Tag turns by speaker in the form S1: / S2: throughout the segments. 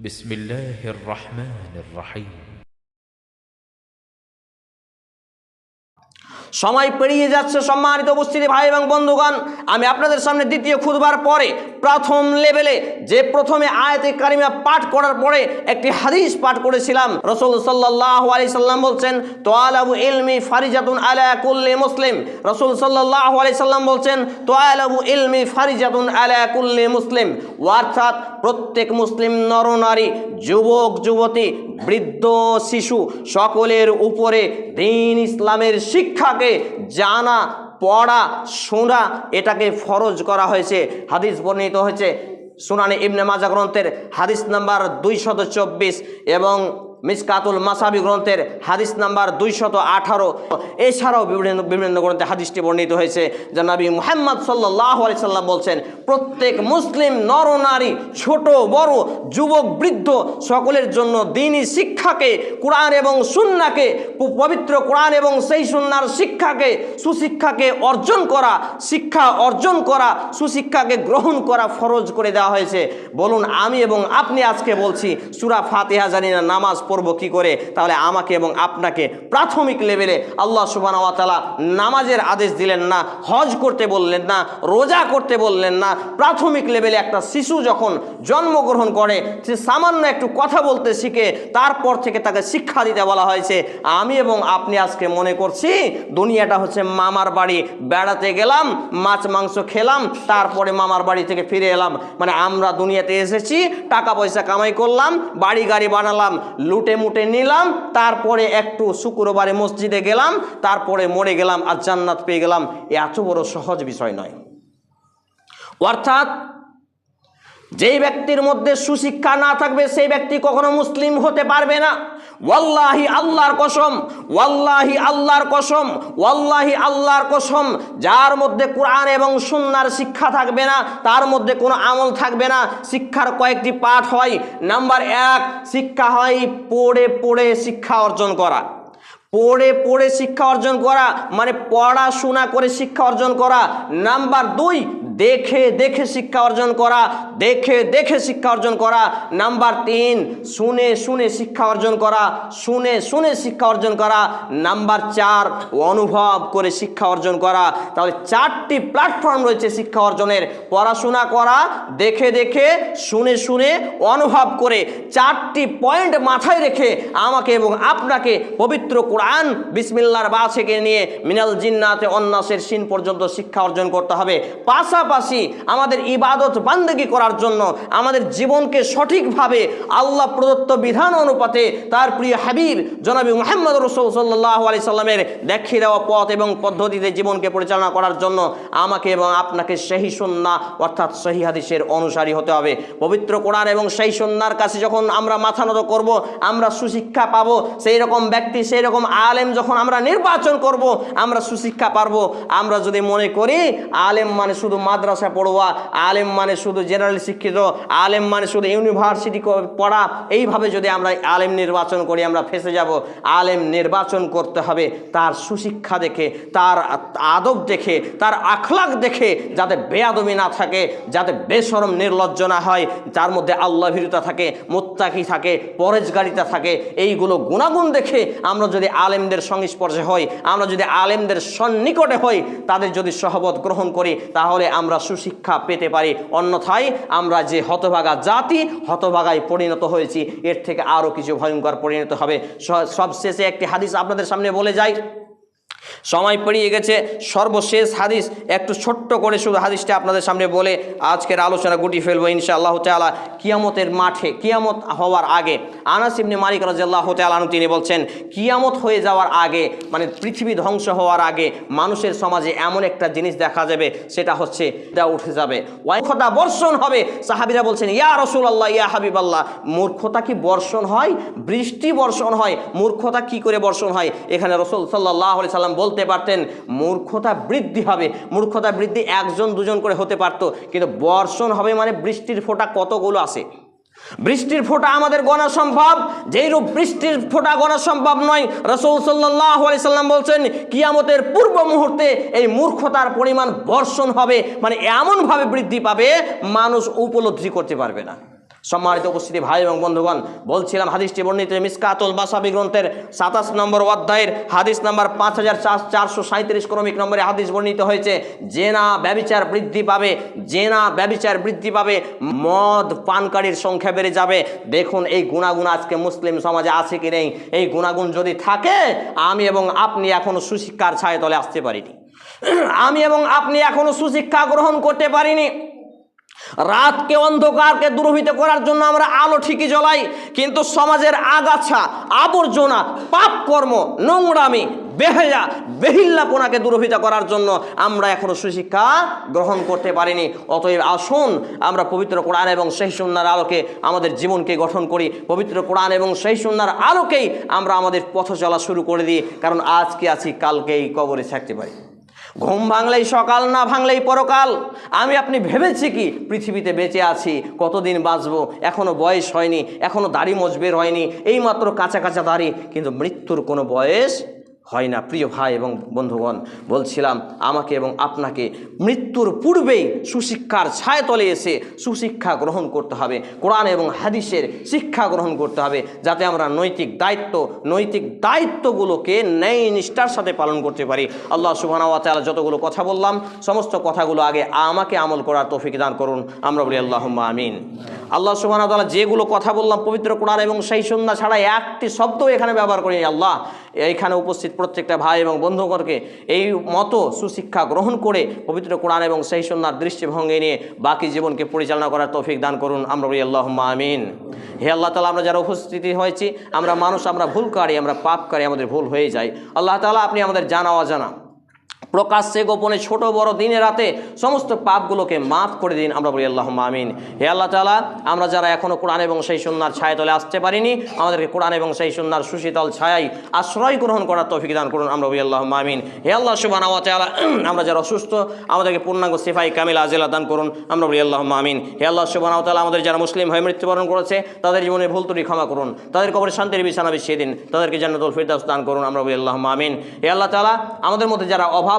S1: بسم الله الرحمن الرحيم
S2: সময় পেরিয়ে যাচ্ছে সম্মানিত উপস্থিতি ভাই এবং বন্ধুগণ আমি আপনাদের সামনে দ্বিতীয় খুদবার পরে প্রথম লেভেলে, যে প্রথমে আয়াতে কারিমা পাঠ করার পরে একটি হাদিস পাঠ করেছিলাম। রসুল সাল্লাহ আলি সাল্লাম বলছেন, তোয়ালাবু ইলমি ফারিজাতুন আলা মুসলিম। রসুল সাল্লাহ আলি সাল্লাম বলছেন, তোয়ালাবু ইলমি ফারিজাতুন আলা মুসলিম। অর্থাৎ প্রত্যেক মুসলিম নরনারী, যুবক, যুবতী, বৃদ্ধ, শিশু, সকলের উপরে দিন ইসলামের শিক্ষাকে জানা পড়া, শোনা, এটাকে ফরজ করা হয়েছে। হাদিস বর্ণিত হয়েছে সুনানি ইবনে মাজা গ্রন্থের হাদিস নাম্বার দুইশত এবং মিসকাতুল মাসাবি গ্রন্থের হাদিস নাম্বার দুইশত আঠারো। এছাড়াও বিভিন্ন বিভিন্ন গ্রন্থে হাদিসটি বর্ণিত হয়েছে, যে নবী মুহাম্মদ সাল্লাহ সাল্লাম বলছেন, প্রত্যেক মুসলিম নরনারী, ছোট, বড়, যুবক, বৃদ্ধ, সকলের জন্য দিনই শিক্ষাকে, কোরআন এবং সুন্নাকে পবিত্র কোরআন এবং সেই সুন্নার শিক্ষাকে, সুশিক্ষাকে অর্জন করা, শিক্ষা অর্জন করা, সুশিক্ষাকে গ্রহণ করা ফরজ করে দেওয়া হয়েছে। বলুন, আমি এবং আপনি আজকে বলছি, সুরা ফাতেহা জানি না, নামাজ পড়ব কি করে? তাহলে আমাকে এবং আপনাকে প্রাথমিক লেভেলে আল্লাহ সুবাহ তালা নামাজের আদেশ দিলেন না, হজ করতে বললেন না, রোজা করতে বললেন না। প্রাথমিক লেভেলে একটা শিশু যখন জন্মগ্রহণ করে, সে সামান্য একটু কথা বলতে শিখে, তারপর থেকে তাকে শিক্ষা দিতে বলা হয়েছে, আমি এবং আপনি আজকে মনে করছি, দুনিয়াটা হচ্ছে মামার বাড়ি। বেড়াতে গেলাম, মাছ, মাংস খেলাম, তারপরে মামার বাড়ি থেকে ফিরে এলাম। মানে আমরা দুনিয়াতে এসেছি, টাকা পয়সা কামাই করলাম, বাড়ি গাড়ি বানালাম লুটে মুটে নিলাম, তারপরে একটু শুক্রবারে মসজিদে গেলাম, তারপরে মরে গেলাম আর জান্নাত পেয়ে গেলাম। এত বড় সহজ বিষয় নয়। অর্থাৎ যেই ব্যক্তির মধ্যে সুশিক্ষা না থাকবে, সেই ব্যক্তি কখনো মুসলিম হতে পারবে না। ওয়াল্লাহি আল্লাহর কসম, ওয়াল্লাহি আল্লাহর কসম, ওয়াল্লাহি আল্লাহর কসম। যার মধ্যে কোরআন এবং সুন্নার শিক্ষা থাকবে না, তার মধ্যে কোনো আমল থাকবে না। শিক্ষার কয়েকটি পাঠ হয়। নাম্বার এক, শিক্ষা হয় পড়ে পড়ে শিক্ষা অর্জন করা। পড়ে পড়ে শিক্ষা অর্জন করা মানে পড়াশোনা করে শিক্ষা অর্জন করা। নাম্বার দুই দেখে দেখে শিক্ষা অর্জন করা, দেখে দেখে শিক্ষা অর্জন করা। নাম্বার তিন, শুনে শুনে শিক্ষা অর্জন করা, শুনে শুনে শিক্ষা অর্জন করা। নাম্বার চার, অনুভব করে শিক্ষা অর্জন করা। তাহলে চারটি প্ল্যাটফর্ম রয়েছে শিক্ষা অর্জনের। পড়াশোনা করা, দেখে দেখে, শুনে শুনে, অনুভব করে চারটি পয়েন্ট মাথায় রেখে আমাকে এবং আপনাকে পবিত্র কোরআন বিসমিল্লার বা থেকে নিয়ে মিনাল জিন্নাতে অন্যাসের সিন পর্যন্ত শিক্ষা অর্জন করতে হবে। পাশাপাশি আমাদের ইবাদত বান্দেগি করার জন্য আমাদের জীবনকে সঠিকভাবে আল্লাহ প্রদত্ত বিধান অনুপাতে তার প্রিয় হাবিব জনাবি মোহাম্মদ রসুল সাল্লাহ আলি সাল্লামের দেখিয়ে দেওয়া পথ এবং পদ্ধতিতে জীবনকে পরিচালনা করার জন্য আমাকে এবং আপনাকে সেই সন্না অর্থাৎ সহি হাদিসের অনুসারী হতে হবে। পবিত্র কোরআন এবং সেই সন্ন্যার কাছে যখন আমরা মাথা নত করব, আমরা সুশিক্ষা পাবো সেই রকম ব্যক্তি সেই রকম আলেম যখন আমরা নির্বাচন করব, আমরা সুশিক্ষা পারব। আমরা যদি মনে করি, আলেম মানে শুধু মাদ্রাসা পড়ুয়া, আলেম মানে শুধু জেনারেল শিক্ষিত, আলেম মানে শুধু ইউনিভার্সিটি পড়া। এইভাবে যদি আমরা আলেম নির্বাচন করি, আমরা ফেসে যাব। আলেম নির্বাচন করতে হবে তার সুশিক্ষা দেখে, তার আদব দেখে, তার আখলাক দেখে, যাতে বেয়াদমি না থাকে, যাতে বেসরম নির্লজ্জ না হয়। যার মধ্যে আল্লাহ ভীরতা থাকে মোত্তাকি থাকে পরেজগারিতা থাকে, এইগুলো গুণাগুণ দেখে আমরা যদি আলেমদের সংস্পর্শে হই, আমরা যদি আলেমদের সন্নিকটে হই, তাদের যদি সহবত গ্রহণ করি, তাহলে আমরা সুশিক্ষা পেতে পারি। অন্যথায় আমরা যে হতভাগা জাতি, হতভাগায় পরিণত হয়েছি, এর থেকে আরও কিছু ভয়ঙ্কর পরিণত হবে। সবশেষে একটি হাদিস আপনাদের সামনে বলে যাই। সময় পেরিয়ে গেছে, সর্বশেষ হাদিস, একটু ছোট্ট করে শুধু হাদিসটা আপনাদের সামনে বলে আজকের আলোচনা গুটি ফেলব ইনশাআল্লাহ তাআলা কিয়ামতের মাঠে, কিয়ামত হওয়ার আগে। আনাস ইবনে মালিক রাদিয়াল্লাহু তাআলা আনহু, তিনি বলছেন, কিয়ামত হয়ে যাওয়ার আগে মানে পৃথিবী ধ্বংস হওয়ার আগে মানুষের সমাজে এমন একটা জিনিস দেখা যাবে, সেটা হচ্ছে দা উঠে যাবে। ওয়াইফতা বর্ষণ হবে। সাহাবীরা বলছেন, ইয়া রাসূলুল্লাহ, ইয়া হাবিবাল্লাহ, মূর্খতা কি বর্ষণ হয়? বৃষ্টি বর্ষণ হয়। মূর্খতা কি করে বর্ষণ হয়? এখানে রসুল সাল্লাহ সাল্লাম বলতে পারতেন, মূর্খতা বৃদ্ধি হবে। মূর্খতা বৃদ্ধি একজন, দুজন করে হতে পারতো, কিন্তু বর্ষণ হবে মানে বৃষ্টির ফোঁটা কতগুলো আসে বৃষ্টির ফোঁটা আমাদের গণা সম্ভব, যেই রূপ বৃষ্টির ফোঁটা গণা সম্ভব নয়, রসুল সাল্লাহ সাল্লাম বলছেন, কিয়ামতের পূর্ব মুহূর্তে এই মূর্খতার পরিমাণ বর্ষণ হবে মানে এমনভাবে বৃদ্ধি পাবে, মানুষ উপলব্ধি করতে পারবে না। সম্মানিত উপস্থিতি ভাই এবং বন্ধুগণ, বলছিলাম হাদিসটি বর্ণিত মিসকাতুল বাসাবি গ্রন্থের সাতাশ নম্বর অধ্যায়ের হাদিস নাম্বার পাঁচ হাজার চারশো সাঁত্রিশ ক্রমিক নম্বরে হাদিস বর্ণিত হয়েছে, জেনা ব্যবিচার বৃদ্ধি পাবে, জেনা ব্যবিচার বৃদ্ধি পাবে, মদ পানকারীর সংখ্যা বেড়ে যাবে। দেখুন এই গুণাগুণ আজকে মুসলিম সমাজে আছে কি নেই? এই গুণাগুণ যদি থাকে, আমি এবং আপনি এখনও সুশিক্ষার ছায় তলে আসতে পারিনি। আমি এবং আপনি এখনও সুশিক্ষা গ্রহণ করতে পারিনি। রাতকে অন্ধকারকে দূরভূত করার জন্য আমরা আলো ঠিকই জ্বলাই, কিন্তু সমাজের আগাছা, আবর্জনা পাপ কর্ম নোংরামি, বেহেয়া, বেহিল্লাপনাকে দূরভূত করার জন্য আমরা এখনও সুশিক্ষা গ্রহণ করতে পারিনি। অতএব আসুন, আমরা পবিত্র কোরআন এবং সেই সুন্নার আলোকে আমাদের জীবনকে গঠন করি। পবিত্র কোরআন এবং সেই সুন্নার আলোকেই আমরা আমাদের পথ চলা শুরু করে দিই, কারণ আজকে আছি, কালকেই কবরে থাকতে পারি। ঘুম ভাঙলেই সকাল, না ভাঙলেই পরকাল। আমি আপনি ভেবেছি কি? পৃথিবীতে বেঁচে আছি, কতদিন বাঁচব? এখনও বয়স হয়নি এখনও দাড়ি মজবের হয়নি, এইমাত্র কাঁচা কাঁচা দাড়ি, কিন্তু মৃত্যুর কোনো বয়স হয় না? প্রিয় ভাই এবং বন্ধুগণ, বলছিলাম, আমাকে এবং আপনাকে মৃত্যুর পূর্বেই সুশিক্ষার ছায় তলে এসে সুশিক্ষা গ্রহণ করতে হবে। কোরআন এবং হাদিসের শিক্ষা গ্রহণ করতে হবে, যাতে আমরা নৈতিক দায়িত্ব, নৈতিক দায়িত্বগুলোকে ন্যায় নিষ্ঠার সাথে পালন করতে পারি। আল্লাহ সুবাহ তালা যতগুলো কথা বললাম, সমস্ত কথাগুলো আগে আমাকে আমল করার তৌফিক দান করুন। আমরা বলি আল্লাহ আমিন। আল্লাহ সুবাহ তালা যেগুলো কথা বললাম, পবিত্র কোরআন এবং সেই সন্ধ্যা ছাড়া একটি শব্দ এখানে ব্যবহার করি আল্লাহ এইখানে উপস্থিত প্রত্যেকটা ভাই এবং বন্ধুগণকে এই মতো সুশিক্ষা গ্রহণ করে পবিত্র কোরআন এবং সেই সন্ন্যার দৃষ্টিভঙ্গি নিয়ে বাকি জীবনকে পরিচালনা করার তৌফিক দান করুন। আমরা বলি আল্লাহ আমিন। হে আল্লাহ তালা আমরা যারা উপস্থিতি হয়েছি, আমরা মানুষ, আমরা ভুল কারি আমরা পাপ কারি আমাদের ভুল হয়ে যায়। আল্লাহ তালা আপনি আমাদের জানা অজানা প্রকাশ্যে গোপনে ছোট বড় দিনে রাতে সমস্ত পাপগুলোকে মাফ করে দিন। আমরা বলি আল্লাহ আমিন। হে আল্লাহ তালা আমরা যারা এখনও কোরআন এবং সেই সন্ন্যার ছায়া তলে আসতে পারিনি, আমাদেরকে কোরআন এবং সেই সন্ন্যার সুশীতল ছায়াই আশ্রয় গ্রহণ করার তৌফিক দান করুন। আমরা বলি আল্লাহ আমিন। হে আল্লাহ সুবান আমরা যারা অসুস্থ, আমাদেরকে পূর্ণাঙ্গ সিফাই কামিল আজিলা দান করুন। আমরা বলি আল্লাহ আমিন। হে আল্লাহ সুবান আমাদের যারা মুসলিম হয়ে মৃত্যুবরণ করেছে, তাদের জীবনে ভুল ত্রুটি ক্ষমা করুন। তাদের কবরে শান্তির বিছানা বিছিয়ে দিন। তাদেরকে জান্নাতুল ফিরদাস দান করুন। আমরা বলি আল্লাহ আমিন। হে আল্লাহ তালা আমাদের মধ্যে যারা অভাব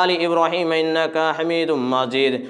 S2: آل إبراهيم إنك حميد مجيد.